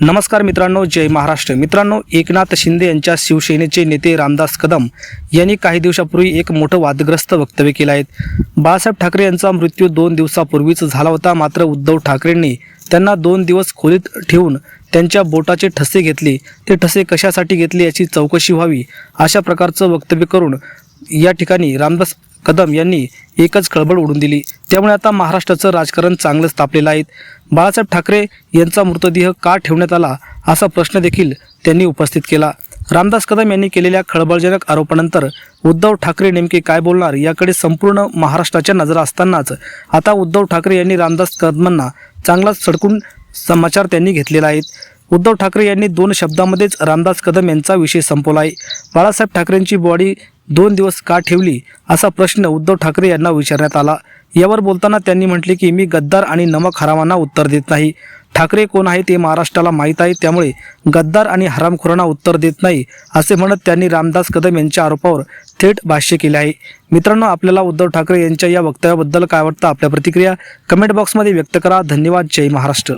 नमस्कार मित्रांनो जय महाराष्ट्र. मित्रांनो एकनाथ शिंदे यांच्या शिवसेनेचे नेते रामदास कदम यांनी काही दिवसापूर्वी एक मोठं वादग्रस्त वक्तव्य केलं आहे. बाळासाहेब ठाकरे यांचा मृत्यू दोन दिवसापूर्वीच झाला होता. मात्र उद्धव ठाकरेंनी त्यांना दोन दिवस खोलीत ठेवून त्यांच्या बोटाचे ठसे घेतले. ते ठसे कशासाठी घेतले याची चौकशी व्हावी अशा प्रकारचं वक्तव्य करून या ठिकाणी रामदास कदम यांनी एकच खळबळ उडून दिली. त्यामुळे आता महाराष्ट्राचं राजकारण चांगलंच तापलेलं आहे. बाळासाहेब ठाकरे यांचा मृतदेह का ठेवण्यात आला असा प्रश्न देखील त्यांनी उपस्थित केला. रामदास कदम यांनी केलेल्या खळबळजनक आरोपानंतर उद्धव ठाकरे नेमके काय बोलणार याकडे संपूर्ण महाराष्ट्राच्या नजरा असतानाच आता उद्धव ठाकरे यांनी रामदास कदमांना चांगलाच सडकून समाचार त्यांनी घेतलेला आहे. उद्धव ठाकरे यांनी दोन शब्दामध्येच रामदास कदम यांचा विषय संपवला आहे बाळासाहेब ठाकरेंची बॉडी दोन दिवस का ठेवली असा प्रश्न उद्धव ठाकरे यांना विचारण्यात आला. यावर बोलताना त्यांनी म्हटले की मी गद्दार आणि नमक हरामांना उत्तर देत नाही. ठाकरे कोण आहे ते महाराष्ट्राला माहीत आहे त्यामुळे गद्दार आणि हरामखोरांना उत्तर देत नाही असे म्हणत त्यांनी रामदास कदम यांच्या आरोपावर थेट भाष्य केले आहे. मित्रांनो आपल्याला उद्धव ठाकरे यांच्या या वक्तव्याबद्दल काय वाटतं? आपल्या प्रतिक्रिया कमेंट बॉक्समध्ये व्यक्त करा. धन्यवाद. जय महाराष्ट्र.